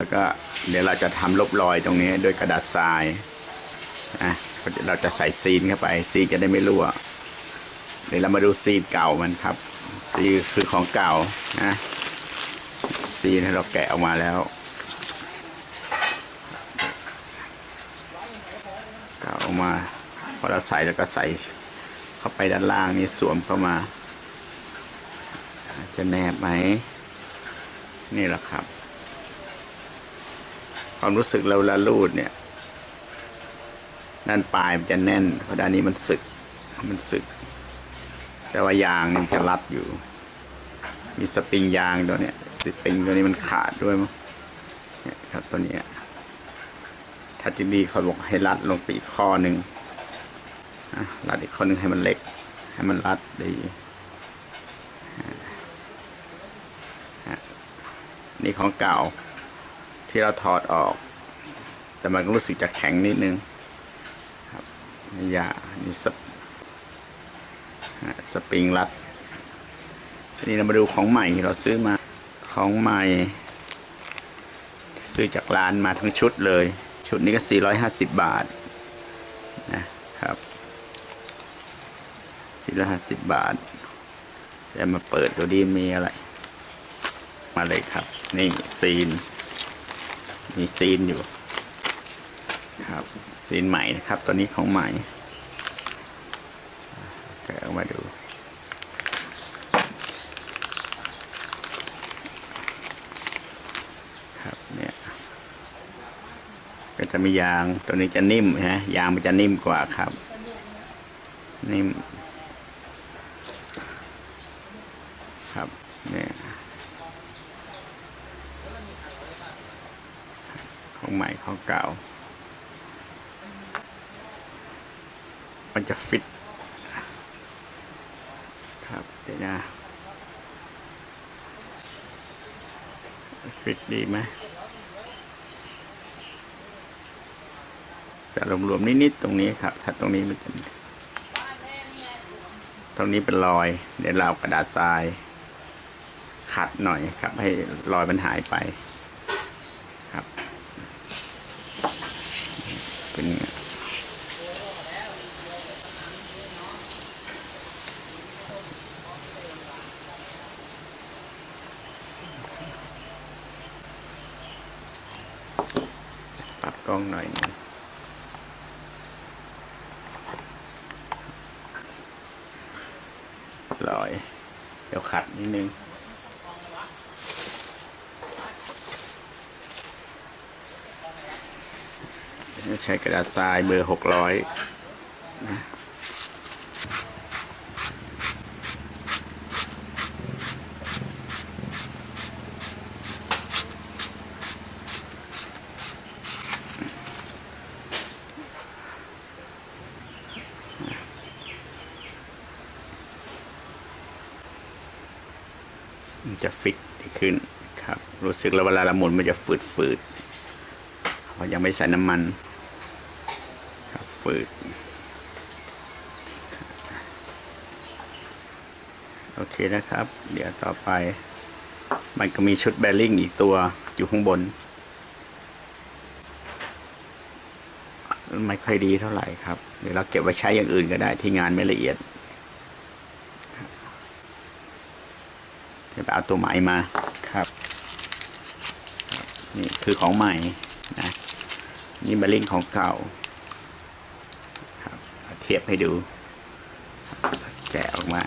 แล้วก็เดี๋ยวเราจะทำลบรอยตรงนี้ด้วยกระดาษทรายนะเราจะใส่ซีนเข้าไป ซีจะได้ไม่รั่ว เดี๋ยวเรามาดูซีนเก่ามันครับ ซีคือของเก่านะซีนเราแกะออกมาแล้วเก่าออกมาพอเราใส่แล้วก็ใส่เข้าไปด้านล่างนี่สวมเข้ามา จะแนบไหมนี่แหละครับ ความรู้สึกเราละลูดเนี่ยด้านปลายมันจะแน่น เพราะด้านนี้มันสึก มันสึก แต่ว่ายางมันจะรัดอยู่ มีสปริงยางตัวเนี้ยสปริงตัวนี้มันขาดด้วยมั้งเนี่ยครับตัวเนี้ยถ้าที่นี่เขาบอกให้รัดลงไปอีกข้อหนึ่งรัดอีกข้อหนึ่งให้มันเล็ก ให้มันรัดดีนี่ของเก่า ที่เราถอดออก แต่มันก็รู้สึกจะแข็งนิดนึงครับนี่ยานี่สปสปริงรัดทีนี้เรามาดูของใหม่ที่เราซื้อมาของใหม่ ซื้อจากร้านมาทั้งชุดเลย ชุดนี้ก็ 450 บาทนะครับ450 บาทจะมาเปิดดูดีมีอะไร มาเลยครับ นี่ซีน มีซีนอยู่ครับซีนใหม่นะครับตัวนี้ของใหม่แกะออกมาดูครับเนี่ยก็จะมียางตัวนี้จะนิ่มฮะยางมันจะนิ่มกว่าครับ นิ่ม ครับเนี่ย ของใหม่ของเก่า มันจะฟิต ครับเดี๋ยวนะ ฟิตดีไหมจะรวมๆนิดๆตรงนี้ครับ ถ้าตรงนี้มันจะตรงนี้เป็นรอย เดี๋ยวเราเอากระดาษทราย ขัดหน่อยครับ ให้รอยมันหายไป ครับ เป็นไงปรับกล้องหน่อยหนึงรอย เดี๋ยวขัดนิดนึง ใช้กระดาษทรายเบอร์หกร้อยจะฟิตขึ้นครับ รู้สึกแล้วเวลาเราหมุนมันจะฝืดฝืดๆเพราะยังไม่ใส่น้ำมัน ปืดโอเคนะครับ เดี๋ยวต่อไป มันก็มีชุดแบริ่งอีกตัวอยู่ข้างบน ไม่ค่อยดีเท่าไหร่ครับ เดี๋ยวเราเก็บไว้ใช้อย่างอื่นก็ได้ที่งานไม่ละเอียดเดี๋ยวไปเอาตัวใหม่มาครับ นี่คือของใหม่นะ นี่แบริ่งของเก่า ทียบให้ดู แกะออกมา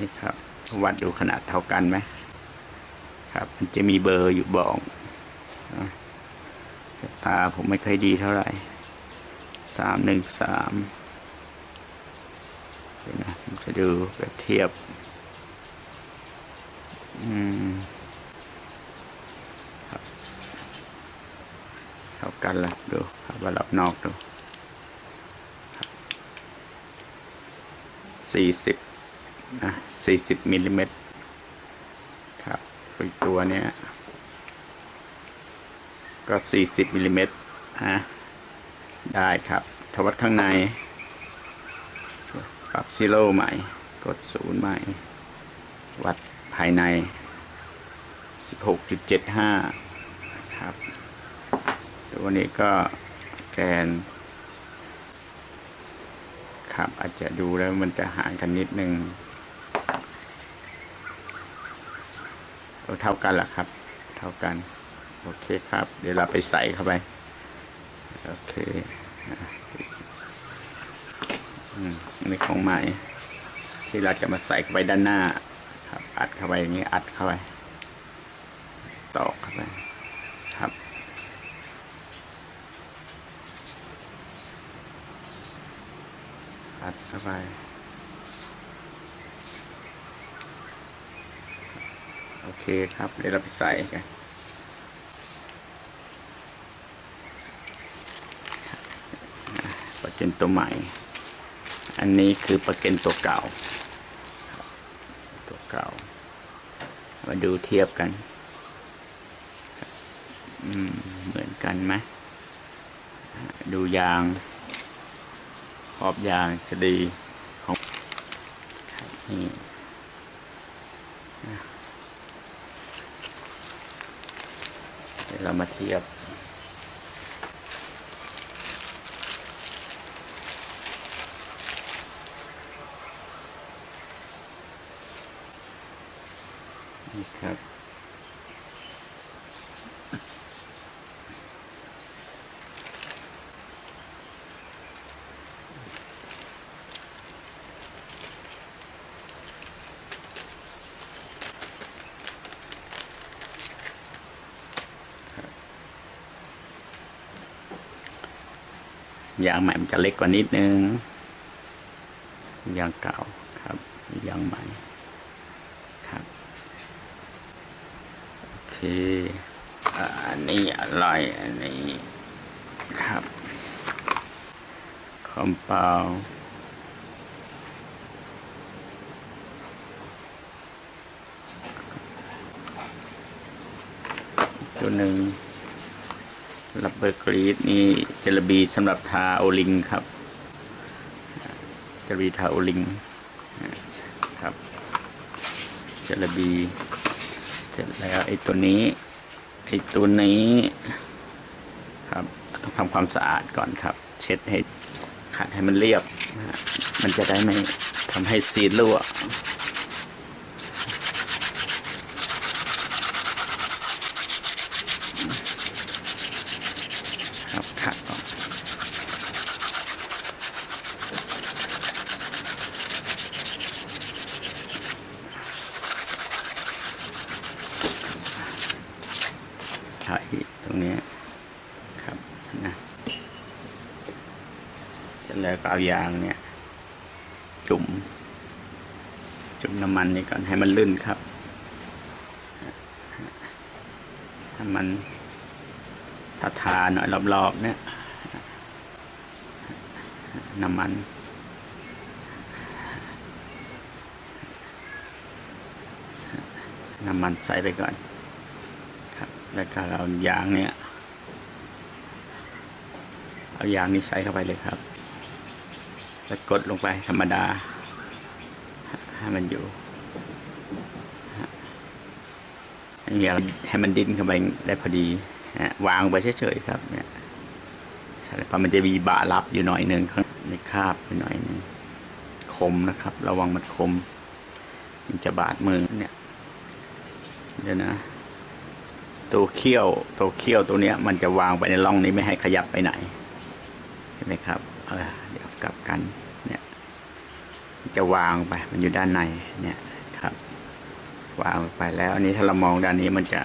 นี่ครับ วัดดูขนาดเท่ากันไหมครับ มันจะมีเบอร์อยู่บอกนะแต่ตาผมไม่ค่อยดีเท่าไหร่สามหนึ่งสามเดี๋ยวนะผมจะดูแบบเทียบ อืม เท่า กันละดูครับว่ารอบนอกดูสี่สิบนะสี่สิบมิลลิเมตรครับอีกตัวเนี้ยก็สี่สิบมิลลิเมตรฮะได้ครับทวัดข้างใน ปรับซีโร่ใหม่ กดศูนย์ใหม่ วัดภายใน 16.75 ครับ วันนี้ก็แกน ครับอาจจะดูแล้วมันจะห่างกันนิดนึงเอาเท่ากันแหละครับ เท่ากัน โอเคครับ เดี๋ยวเราไปใส่เข้าไป โอเคอะอืมอันนี้ของใหม่ ที่เราจะมาใส่เข้าไปด้านหน้าครับอัดเข้าไปอย่างนี้อัดเข้าไป ตอกเข้าไป ครับ อัดเข้า ไปโอเคครับเดี๋ยวเราไปใส่กันปลาเกนตัวใหม่ อันนี้คือปลาเกนตัวเก่า ตัวเก่า มาดูเทียบกัน เหมือนกันไหมดูยาง ขอบยางจะดีของนี่เดี๋ยวเรามาเทียบนี่ครับ ยางใหม่มันจะเล็กกว่านิดนึง ยางเก่าครับ ยางใหม่ครับ โอเค อันนี้อะไรอันนี้ครับ คอมเปาตัวหนึ่ง รับเบอร์กรีดนี่เจลบีสำหรับทาโอลิงครับเจลบีทาโอลิงครับเจลบีเสร็จแล้วไอ้ตัวนี้ไอ้ตัวนี้ครับต้องทำความสะอาดก่อนครับ เช็ดให้ขัดให้มันเรียบ มันจะได้ไม่ทำให้ซีดรั่ว ครับขัดก่อน ถ่ายตรงนี้ครับนะเสร็จแล้วก็เอายางเนี่ย จุ่ม จุ่มน้ำมันนี่ก่อนให้มันลื่นครับให้มันถ้าทาหน่อยรอบๆ เนี่ย น้ำมันน้ำมันใส่ไปก่อน แล้วก็เรายางเนี่ย เอายางนี้ใส่เข้าไปเลยครับ แล้วกดลงไปธรรมดา ให้มันอยู่ ให้ยางให้มันดิ้นเข้าไปได้พอดี วางไปเฉยๆครับเนี่ยใส่ไปมันจะมีบารับอยู่หน่อยหนึ่งข้างในคาบอยู่หน่อยหนึ่งคมนะครับ ระวังมันคม มันจะบาดมือเนี่ย เดี๋ยวนะ ตัวเขี้ยวตัวเขี้ยวตัวเนี้ย มันจะวางไปในร่องนี้ไม่ให้ขยับไปไหนเห็นไหมครับเออเดี๋ยวกลับกันเนี่ยจะวางไป มันอยู่ด้านในเนี่ยครับ วางไปแล้วอันนี้ถ้าเรามองด้านนี้มันจะ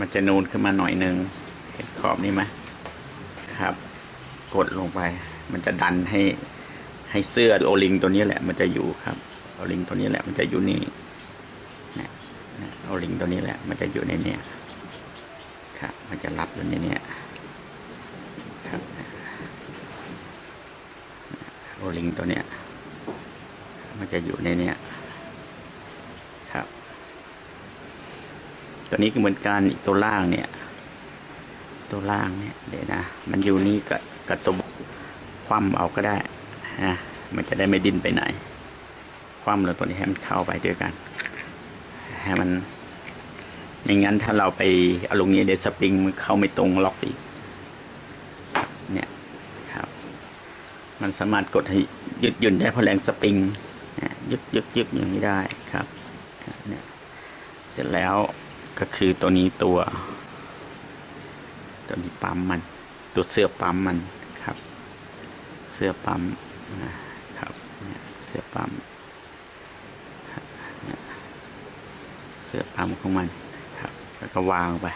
มันจะนูนขึ้นมาหน่อยนึงเห็นขอบนี้ไหมครับ กดลงไป มันจะดันให้ให้เสื้อโอลิงตัวนี้แหละ มันจะอยู่ครับโอลิงตัวนี้แหละ มันจะอยู่นี่ เนี่ยโอลิงตัวนี้แหละ มันจะอยู่ในเนี้ยครับ มันจะรับอยู่ในเนี้ยครับโอลิงตัวเนี้ย มันจะอยู่ในเนี้ยครับ ตัวนี้ก็เหมือนกันอีกตัวล่างเนี่ย ตัวล่างเนี่ยเดี๋ยวนะ มันอยู่นี่กับกับตัวคว่ำเอาก็ได้นะมันจะได้ไม่ดิ้นไปไหน คว่ำเลยตัวนี้ให้มันเข้าไปด้วยกันให้มัน ไม่งั้นถ้าเราไปเอาลงนี้เดสปริงมันเข้าไม่ตรงล็อกอีกเนี่ยครับ มันสามารถกดให้ยึดหยุ่นได้เพราะแรงสปริงเนี่ยยึกยึกยึกอย่างนี้ได้ครับเนี่ยเสร็จแล้วก็คือตัวนี้ตัว ตัวนี้ปั๊มมัน ตัวเสื้อปั๊มมันครับ เสื้อปั๊มนะครับเนี่ยเสื้อปั๊มเสื้อปั๊มของมัน แล้วก็วางไป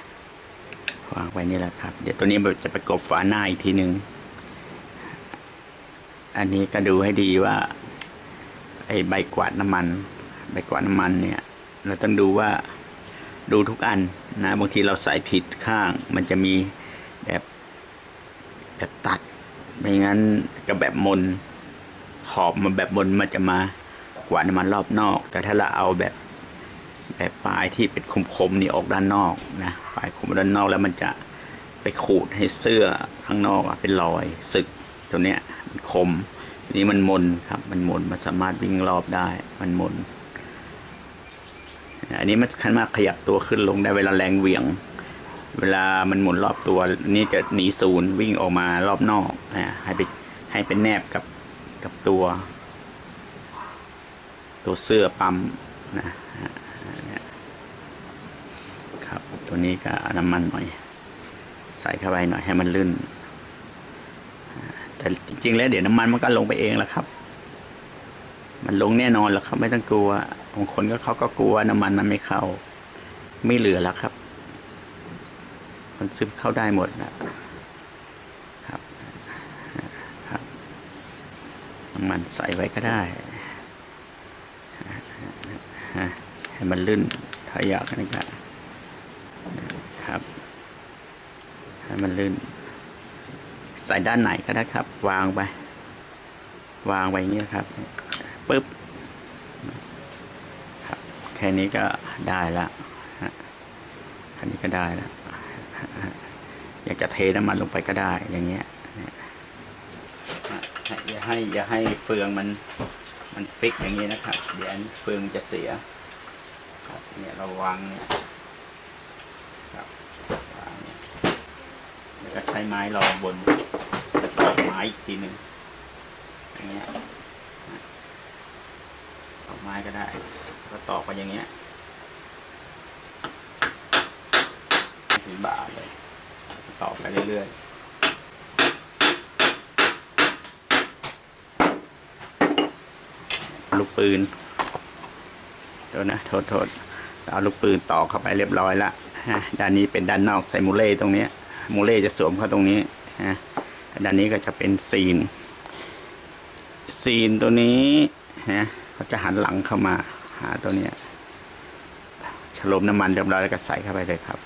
วางไปนี่แหละครับ เดี๋ยวตัวนี้จะไประกบฝาหน้าอีกทีหนึ่งอันนี้ก็ดูให้ดีว่า ไอ้ใบกวาดน้ำมัน ใบกวาดน้ำมันเนี่ย เราต้องดูว่าดูทุกอันนะบางทีเราใส่ผิดข้าง มันจะมีแบบแบบตัดไม่งั้นก็แบบมนขอบมันแบบมนมันจะมากวาดน้ำมันรอบนอก แต่ถ้าเราเอาแบบ แบบปลายที่เป็นคมๆนี่ออกด้านนอกนะปลายคมด้านนอกแล้วมันจะไปขูดให้เสื้อข้างนอกอะเป็นรอยสึกตัวเนี้ยมันคมนี่มันมนครับ มันมนมันสามารถวิ่งรอบได้ มันมน อันนี้มันคันมากขยับตัวขึ้นลงได้เวลาแรงเหวี่ยง เวลามันหมุนรอบตัว นี่จะหนีศูนย์วิ่งออกมารอบนอกอ่าให้ไปให้เป็นแนบกับกับตัว ตัวเสื้อปั๊มนะ ครับ ตัวนี้ก็น้ำมันหน่อย ใส่เข้าไปหน่อยให้มันลื่น แต่จริงๆแล้วเดี๋ยวน้ำมันมันก็ลงไปเองแหละครับ มันลงแน่นอนแล้วครับ ไม่ต้องกลัวบางคนก็เขาก็กลัวน้ำมันมันไม่เข้า ไม่เหลือแล้วครับ มันซึมเข้าได้หมดนะครับครับ น้ำมันใส่ไว้ก็ได้ให้มันลื่นถ้าอยากนะครับให้ มันลื่น ใส่ด้านไหนก็ได้ครับ วางไป วางไว้อย่างนี้ครับปึ๊บครับแค่นี้ก็ได้ละฮะแค่นี้ก็ได้ละอยากจะเทน้ำมันลงไปก็ได้อย่างเงี้ยเนี่ยฮะอย่าให้อย่าให้เฟืองมันมันฟิกอย่างนี้นะครับ เดี๋ยวเฟืองจะเสียครับเนี่ยเราวางเนี่ยครับวางเนี่ย แล้วก็ใช้ไม้รองบนตอกไม้อีกทีหนึ่งอย่างเงี้ยตอกไม้ก็ได้ ก็ตอกไปอย่างเงี้ยถึงบ่าเลยตอกไปเรื่อยๆลูกปืนโทษนะโทษโทษเอาลูกปืนตอกเข้าไปเรียบร้อยละด้านนี้เป็นด้านนอกใส่มูเล่ตรงเนี้ย มูเล่จะสวมเข้าตรงนี้ฮะด้านนี้ก็จะเป็นซีน ซีนตัวนี้นะเขาจะหันหลังเข้ามาหาตัวเนี้ยฉลมน้ำมันเรียบร้อยแล้วก็ใส่เข้าไปเลยครับ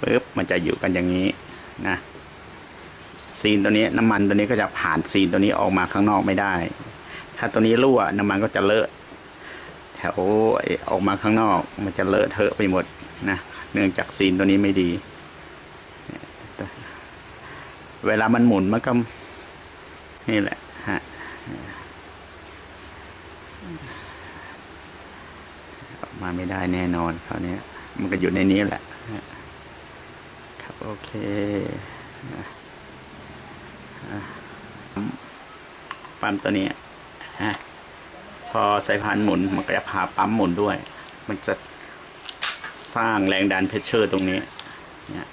ปึ๊บมันจะอยู่กันอย่างนี้นะซีนตัวนี้น้ำมันตัวนี้ก็จะผ่านซีนตัวนี้ออกมาข้างนอกไม่ได้ ถ้าตัวนี้รั่วน้ำมันก็จะเลอะแถวออกมาข้างนอก มันจะเลอะเทอะไปหมดนะเนื่องจากซีนตัวนี้ไม่ดี เวลามันหมุนมันก็นี่แหละฮะออกมาไม่ได้แน่นอนคราวนี้มันก็อยู่ในนี้แหละครับโอเคปั๊มตัวนี้ฮะพอสายพานหมุนมันก็จะพาปั๊มหมุนด้วย มันจะสร้างแรงดันเพชเชอร์ตรงนี้เนี่ย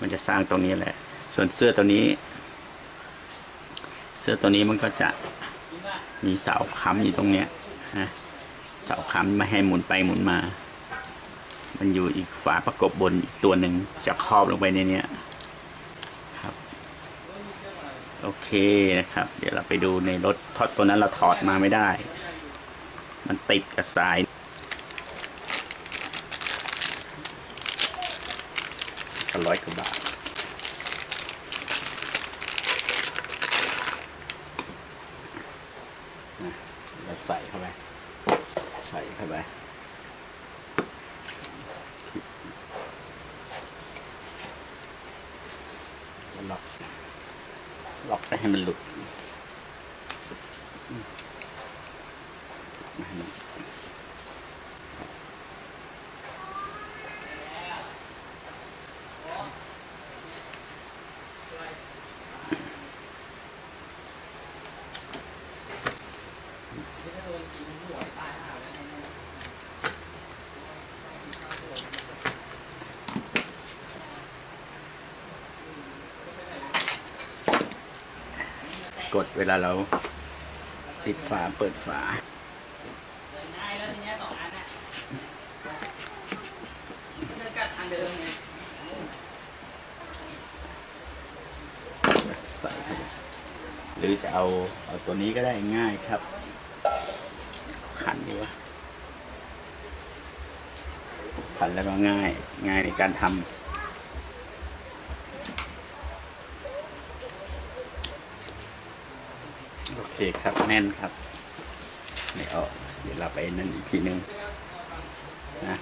มันจะสร้างตรงนี้แหละ ส่วนเสื้อตัวนี้ เสื้อตัวนี้มันก็จะมีเสาค้ำอยู่ตรงเนี้ยนะเสาค้ำไม่ให้หมุนไปหมุนมา มันอยู่อีกฝาประกบบนอีกตัวหนึ่งจะครอบลงไปในเนี้ยครับ โอเคนะครับ เดี๋ยวเราไปดูในรถเพราะตัวนั้นเราถอดมาไม่ได้ มันติดกับสาย ก็ร้อยกว่าบาทเราใส่เข้าไป ใส่เข้าไปล็อกล็อกไปให้มันหลุด กด เวลาเราปิดฝาเปิดฝาง่ายแล้วทีเนี้ยสองอันน่ะเลือกกันอันเดิมไงใส่หรือจะเอาเอาตัวนี้ก็ได้ง่ายครับ ขันดีวะขันแล้วก็ง่ายง่ายในการทำโอ เคครับแน่นครับไม่ออกเดี๋ยวเราไปนั่นอีกทีนึงนะ